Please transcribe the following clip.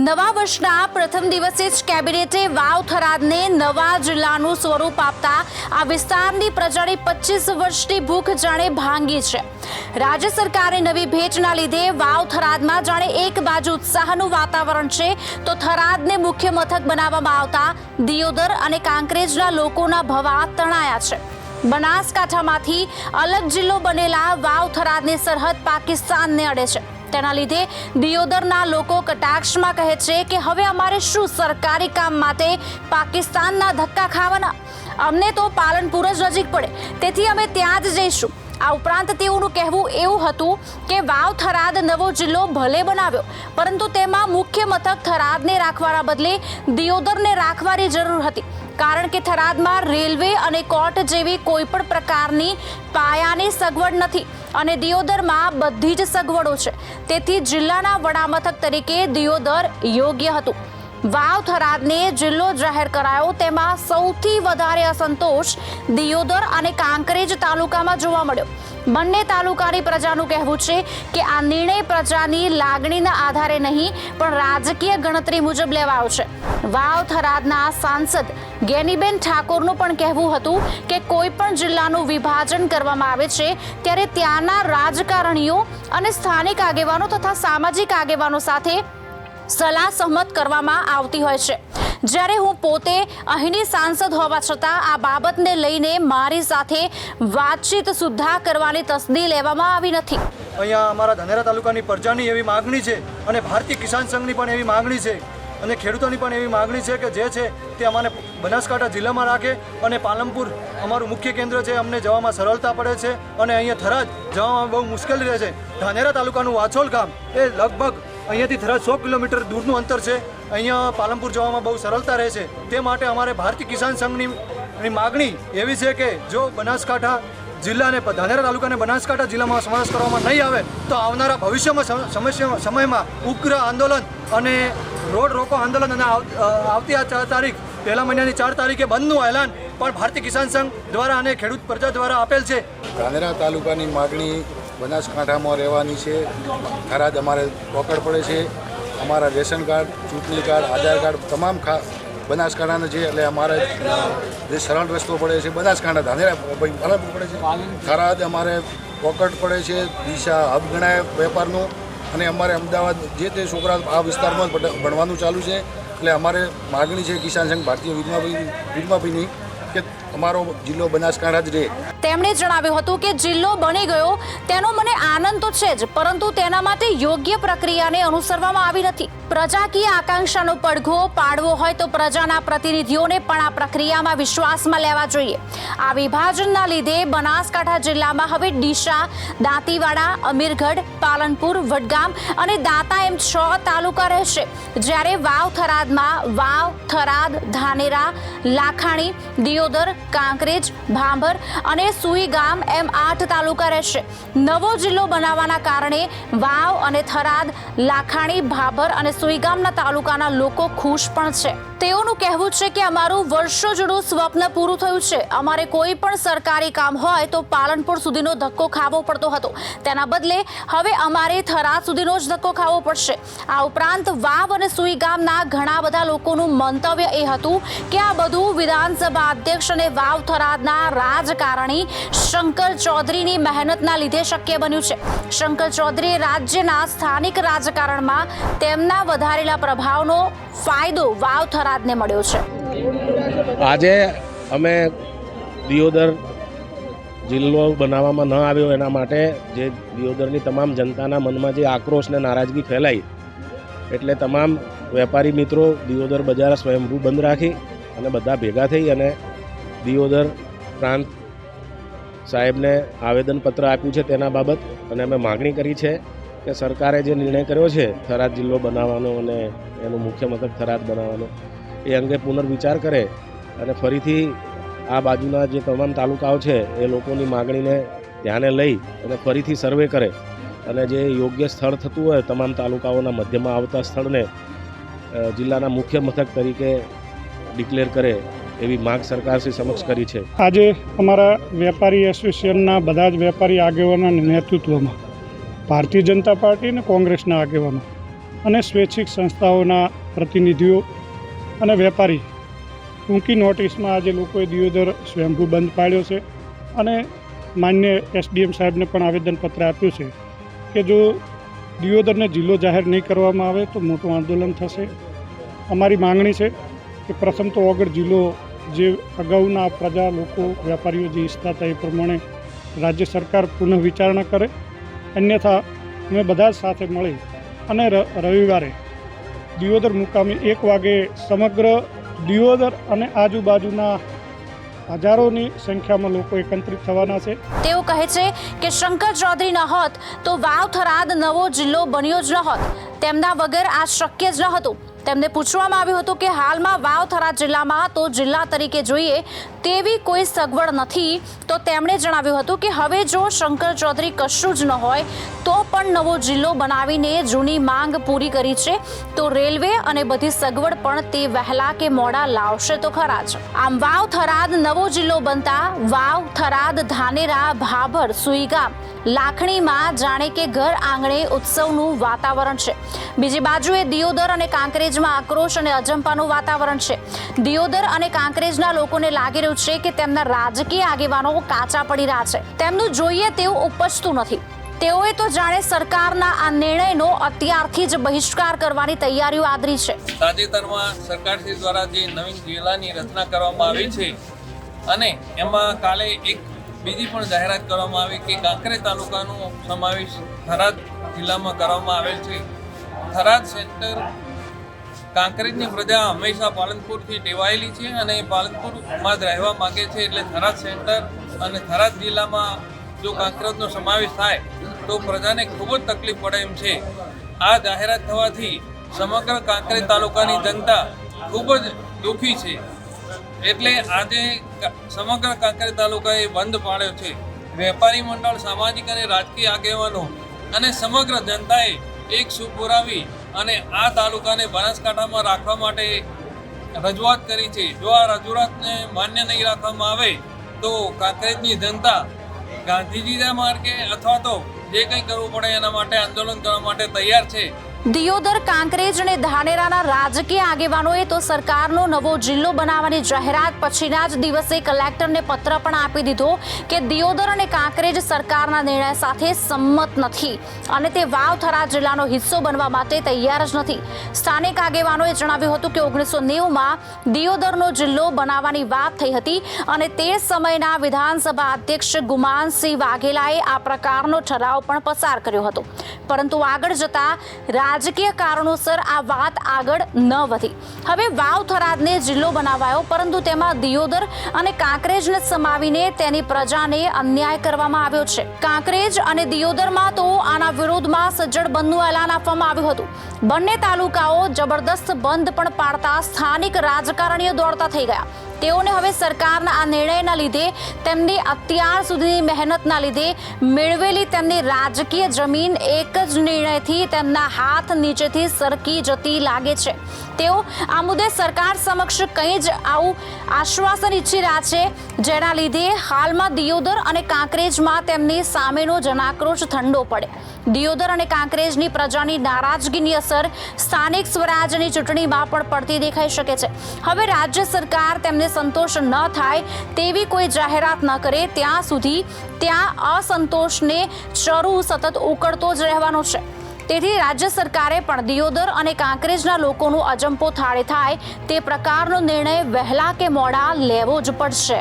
નવા વર્ષના પ્રથમ દિવસે જ કેબિનેટે વાવ થરાદને નવા જિલ્લાનું સ્વરૂપ આપતા આ વિસ્તારની પ્રજાની પચીસ વર્ષની ભૂખ જાણે ભાંગી છે. રાજ્ય સરકારે નવી ભેટના લીધે વાવ થરાદમાં જાણે એક બાજુ ઉત્સાહનું વાતાવરણ છે તો થરાદને મુખ્ય મથક બનાવવામાં આવતા દિયોદર અને કાંકરેજના લોકોના ભવા તણાયા છે. બનાસકાંઠામાંથી અલગ જિલ્લો બનેલા વાવ થરાદની સરહદ પાકિસ્તાનને અડે છે. તેના લીધે દિયોદરના લોકો કટાક્ષમાં કહે છે કે હવે અમારે શું સરકારી કામ માટે પાકિસ્તાનના ધક્કા ખાવાના? અમને તો પાલનપુર જ નજીક પડે. તેથી અમે ત્યાં જ જઈશું. આ ઉપરાંત તેઓનું કહેવું એવું હતું કે વાવ થરાદ નવો જિલ્લો ભલે બનાવ્યો, પરંતુ તેમાં મુખ્ય મથક થરાદને રાખવાના બદલે દિયોદરને રાખવાની જરૂર હતી. કારણ કે થરાદમાં રેલવે અને કોર્ટ જેવી કોઈ પણ પ્રકારની પાયાની સગવડ નથી અને દિયોદરમાં બધી જ સગવડો છે. તેથી જિલ્લાના વડામથક તરીકે દિયોદર યોગ્ય હતું. વાવ થરાદને જિલ્લો જાહેર કરાયો, તેમાં સૌથી વધારે અસંતોષ દિયોદર અને કાંકરેજ તાલુકામાં જોવા મળ્યો. બંને તાલુકાની પ્રજાનું કહેવું છે કે આ નિર્ણય પ્રજાની લાગણીના આધારે નહીં, પણ રાજકીય ગણતરી મુજબ લેવાયો છે. વાવ થરાદના સાંસદ ગેનીબેન ઠાકોરનું પણ કહેવું હતું કે કોઈ પણ જિલ્લાનું વિભાજન કરવામાં આવે છે, ત્યારે ત્યાંના રાજકારણીઓ અને સ્થાનિક આગેવાનો તથા સામાજિક આગેવાનો સાથે સલાહ સહમત કરવામાં આવતી હોય છે. જ્યારે હું પોતે અહીંની સાંસદ હોવા છતાં આ બાબતને લઈને મારી સાથે વાતચીત સુદ્ધા કરવાની તસદી લેવામાં આવી નથી. અહીંયા અમારા ધાનેરા તાલુકાની પ્રજાની એવી માગણી છે અને ભારતીય કિસાન સંઘની પણ એવી માગણી છે અને ખેડૂતોની પણ એવી માગણી છે કે જે છે તે અમારે બનાસકાંઠા જિલ્લામાં રાખે અને પાલનપુર અમારું મુખ્ય કેન્દ્ર છે, અમને જવામાં સરળતા પડે છે અને અહીંયા થરાજ જવામાં બહુ મુશ્કેલી રહે છે. ધાનેરા તાલુકાનું વાછોલ ગામ એ લગભગ અહીંયાથી થરા સો કિલોમીટર દૂરનું અંતર છે. અહીંયા પાલનપુર જવામાં બહુ સરળતા રહે છે. તે માટે અમારે ભારતીય કિસાન સંઘની માગણી એવી છે કે જો બનાસકાંઠા જિલ્લાને ધાનેરા તાલુકાને બનાસકાંઠા જિલ્લામાં સમાવેશ કરવામાં નહીં આવે, તો આવનારા ભવિષ્યમાં સમ- સમસ્યા, સમયમાં ઉગ્ર આંદોલન અને રોડ રોકો આંદોલન અને આવતી આ ચાર તારીખ, પહેલા મહિનાની ચાર તારીખે બંધનું એલાન પણ ભારતીય કિસાન સંઘ દ્વારા અને ખેડૂત પ્રજા દ્વારા આપેલ છે. ધાનેરા તાલુકાની માગણી બનાસકાંઠામાં રહેવાની છે થરાદ અમારે પકડ પડે છે અમારા રેશન કાર્ડ ચૂંટણી કાર્ડ આધાર કાર્ડ તમામ ખા બનાસકાંઠાના છે એટલે અમારે જે સરળ રસ્તો પડે છે બનાસકાંઠા ધાનેરા પાલનપુર પડે છે થરાદ અમારે પોકટ પડે છે દિશા હબ ગણાય વેપારનું અને અમારે અમદાવાદ જે તે છોકરા આ વિસ્તારમાં ભણવાનું ચાલુ છે એટલે અમારે માગણી છે કિસાન સંઘ ભારતીય વિદ્યાભાઈ વિદ્યાભાઈની અમારો જિલ્લો બનાસકાંઠા જ રહે તેમણે જણાવ્યું હતું કે જિલ્લો બની ગયો, તેનો મને આનંદ તો છે જ, પરંતુ તેના માટે યોગ્ય પ્રક્રિયાને અનુસરવામાં આવી નથી. પ્રજાકીય આકાંક્ષાનો પડઘો પાડવો હોય તો પ્રજાના પ્રતિનિધિઓને પણ આ પ્રક્રિયામાં વિશ્વાસમાં લેવા જોઈએ. આ વિભાજનના લીધે બનાસકાંઠા જિલ્લામાં હવે ડીસા, દાંતીવાડા, અમીરગઢ, પાલનપુર, વડગામ અને દાંતા એમ છ તાલુકા રહેશે. જ્યારે વાવ થરાદમાં વાવ, થરાદ, ધાનેરા, લાખાણી, દિયોદર, કાંકરેજ, ભાંભર અને સુઈ ગામ એમ આઠ તાલુકા રહેશે. નવો જિલ્લો બનાવવાના કારણે વાવ અને થરાદ, લાખાણી, ભાભર અને સુઈગામના તાલુકાના લોકો ખુશ પણ છે. તેઓનું કહેવું છે કે અમારું વર્ષો જૂનું સ્વપ્ન પૂરું થયું છે. અમારે કોઈ પણ સરકારી કામ હોય તો પાલનપુર સુધીનો ધક્કો ખાવો પડતો હતો. તેના બદલે હવે અમારે થરાદ સુધીનો જ ધક્કો ખાવો પડશે. આ ઉપરાંત વાવ અને સુઈગામના ઘણા બધા લોકોનું મંતવ્ય એ હતું કે આ બધું વિધાનસભા અધ્યક્ષ અને વાવ થરાદના રાજકારણી શંકર ચૌધરીની મહેનતના લીધે શક્ય બન્યું છે. શંકર ચૌધરીએ રાજ્યના સ્થાનિક રાજકારણમાં તેમના વધારેલા પ્રભાવનો ફાયદો વાવ થરાદને મળ્યો છે. આજે અમે દિયોદર જિલ્લો બનાવવામાં ન આવ્યો એના માટે જે દિયોદરની તમામ જનતાના મનમાં જે આક્રોશ ને નારાજગી ફેલાઈ, એટલે તમામ વેપારી મિત્રો દિયોદર બજાર સ્વયંભૂ બંધ રાખી અને બધા ભેગા થઈ અને દિયોદર પ્રાંત સાહેબને આવેદનપત્ર આપ્યું છે તેના બાબત અને અમે માગણી કરી છે. કે સરકારે જે નિર્ણય કર્યો છે થરાદ જિલ્લો બનાવવાનો અને એનું મુખ્ય મથક થરાદ બનાવવાનો, એ અંગે પુનર્વિચાર કરે અને ફરીથી આ બાજુના જે તમામ તાલુકાઓ છે એ લોકોની માગણીને ધ્યાને લઈ અને ફરીથી સર્વે કરે અને જે યોગ્ય સ્થળ થતું હોય તમામ તાલુકાઓના મધ્યમાં આવતા સ્થળને જિલ્લાના મુખ્ય મથક તરીકે ડિક્લેર કરે એવી માગ સરકારશ્રી સમક્ષ કરી છે. આજે અમારા વેપારી એસોસિએશનના બધા જ વેપારી આગેવાનોના નેતૃત્વમાં ભારતીય જનતા પાર્ટી અને કોંગ્રેસના આગેવાનો અને સ્વૈચ્છિક સંસ્થાઓના પ્રતિનિધિઓ અને વેપારી ટૂંકી નોટિસમાં આજે લોકોએ દિયોદર સ્વયંભૂ બંધ પાડ્યો છે અને માન્ય એસડીએમ સાહેબને પણ આવેદનપત્ર આપ્યું છે કે જો દિયોદરને જિલ્લો જાહેર નહીં કરવામાં આવે તો મોટું આંદોલન થશે. અમારી માંગણી છે કે પ્રથમ તો ઓગળ જિલ્લો જે અગાઉના પ્રજા, લોકો, વેપારીઓ જે ઈચ્છતા હતા એ પ્રમાણે રાજ્ય સરકાર પુનઃ વિચારણા કરે અન્યથા અમે બધા સાથે મળી અને રવિવારે દિયોદર મુકામે એક વાગે સમગ્ર દિયોદર અને આજુબાજુના હજારોની સંખ્યામાં લોકો એકત્રિત થવાના છે. તેઓ કહે છે કે શંકર ચૌધરી ન હોત તો વાવ થરાદ નવો જિલ્લો બન્યો જ ન હોત તેમના વગર આ શક્ય જ ન હતું તેમને પૂછવામાં આવ્યું હતું કે હાલમાં વાવ થરાદ જિલ્લામાં તો જિલ્લા તરીકે જોઈએ તેવી કોઈ સગવડ નથી. તો તેમણે જણાવ્યું હતું કે હવે જો શંકર ચૌધરી કશું જ ન હોય, તો પણ નવો જિલ્લો બનાવીને જૂની માંગ પૂરી કરી છે. તો રેલવે અને બધી સગવડ પણ તે વહેલા કે મોડા લાવશે તો ખરા જ. આમ વાવ થરાદ નવો જિલ્લો બનતા વાવ થરાદ ધાનેરા, ભાભર, સુઈગામ, લાખણીમાં જાણે કે ઘર આંગણે ઉત્સવનું વાતાવરણ છે. બીજી બાજુએ દિયોદર અને કાંકરેજમાં આક્રોશ અને અજંપાનું વાતાવરણ છે. દિયોદર અને કાંકરેજના લોકોને લાગી રહ્યું છે કે તેમના રાજકીય આગેવાનો કાચા પડી રહ્યા છે. તેમનું જોઈએ તેવું ઉપજતું નથી. તેઓએ તો જાણે સરકારના આ નિર્ણયનો અત્યારથી જ બહિષ્કાર કરવાની તૈયારીઓ આદરી છે. તાજેતરમાં સરકારશ્રી દ્વારા જે નવીન જિલ્લાની રચના કરવામાં આવી છે અને એમાં કાલે એક બીજી પણ જાહેરાત કરવામાં આવી કે કાંકરે તાલુકાનો સમાવેશ થરાદ જિલ્લામાં કરવામાં આવેલ છે. થરાદ સેન્ટર કાંકરેજની પ્રજા હંમેશા પાલનપુરથી ટેવાયેલી છે અને એ પાલનપુરમાં જ રહેવા માંગે છે એટલે થરાદ સેન્ટર અને થરાદ જિલ્લામાં જો કાંકરેજનો સમાવેશ થાય તો પ્રજાને ખૂબ જ તકલીફ પડે એમ છે. આ જાહેરાત થવાથી સમગ્ર કાંકરેજ તાલુકાની જનતા ખૂબ જ દુઃખી છે. એટલે આજે સમગ્ર કાંકરેજ તાલુકાએ બંધ પાડ્યો છે. વેપારી મંડળ, સામાજિક અને રાજકીય આગેવાનો અને સમગ્ર જનતાએ એક સૂર પુરાવી અને આ તાલુકાને બનાસકાંઠામાં રાખવા માટે રજૂઆત કરી છે. જો આ રજૂઆતને માન્ય નહીં રાખવામાં આવે, તો કાંકરેજની જનતા ગાંધીજીના માર્ગે અથવા તો જે કંઈ કરવું પડે એના માટે આંદોલન કરવા માટે તૈયાર છે. દિયોદર, કાંકરેજ અને ધાનેરાના રાજકીય આગેવાનોએ તો સરકારનો નવો જિલ્લો બનાવવાની જાહેરાત પછીના જ દિવસે કલેક્ટરને પત્ર પણ આપી દીધો કે દિયોદર અને કાંકરેજ સરકારના નિર્ણય સાથે સંમત નથી અને તે વાવ થરા જિલ્લાનો હિસ્સો બનવા માટે તૈયાર જ નથી. સ્થાનિક આગેવાનોએ જણાવ્યું હતું કે ઓગણીસો નેવુંમાં દિયોદરનો જિલ્લો બનાવવાની વાત થઈ હતી અને તે સમયના વિધાનસભા અધ્યક્ષ ગુમાનસિંહ વાઘેલાએ આ પ્રકારનો ઠરાવ પણ પસાર કર્યો હતો. પરંતુ આગળ જતા રાજકીય કારણોસર આ વાત આગળ ન વધી. હવે વાવ થરાદને જિલ્લો બનાવાયો, પરંતુ તેમાં દિયોદર અને કાંકરેજને સમાવીને તેની પ્રજાને અન્યાય કરવામાં આવ્યો છે. કાંકરેજ અને દિયોદરમાં તો આના વિરોધમાં સજ્જડ બંધનું એલાન આપવામાં આવ્યું હતું. બંને તાલુકાઓ જબરદસ્ત બંધ પણ પાડતા સ્થાનિક રાજકારણીઓ દોડતા થઈ ગયા. તેઓને હવે સરકારના આ નિર્ણયના લીધે, તેમની અત્યાર સુધીની મહેનતના લીધે મેળવેલી તેમની રાજકીય જમીન એક જ નિર્ણયથી તેમના હાથ નીચેથી સરકી જતી લાગે છે. તેઓ આ મુદ્દે સરકાર સમક્ષ કંઈ જ આવું આશ્વાસન ઈચ્છી રહ્યા છે. જેના લીધે હાલમાં દિયોદર અને કાંકરેજમાં તેમની સામેનો જનાક્રોશ ઠંડો પડે. દિયોદર અને કાંકરેજની પ્રજાની નારાજગીની અસર સ્થાનિક સ્વરાજની ચૂંટણીમાં પણ પડતી દેખાઈ શકે છે. હવે રાજ્ય સરકાર તેમને સંતોષ ન થાય તેવી કોઈ જાહેરાત ન કરે, ત્યાં સુધી ત્યાં અસંતોષને ચરુ સતત ઉકળતો જ રહેવાનો છે. તેથી રાજ્ય સરકારે પણ દિયોદર અને કાંકરેજના લોકોનું અજંપો થાળે થાય તે પ્રકારનો નિર્ણય વહેલા કે મોડા લેવો જ પડશે.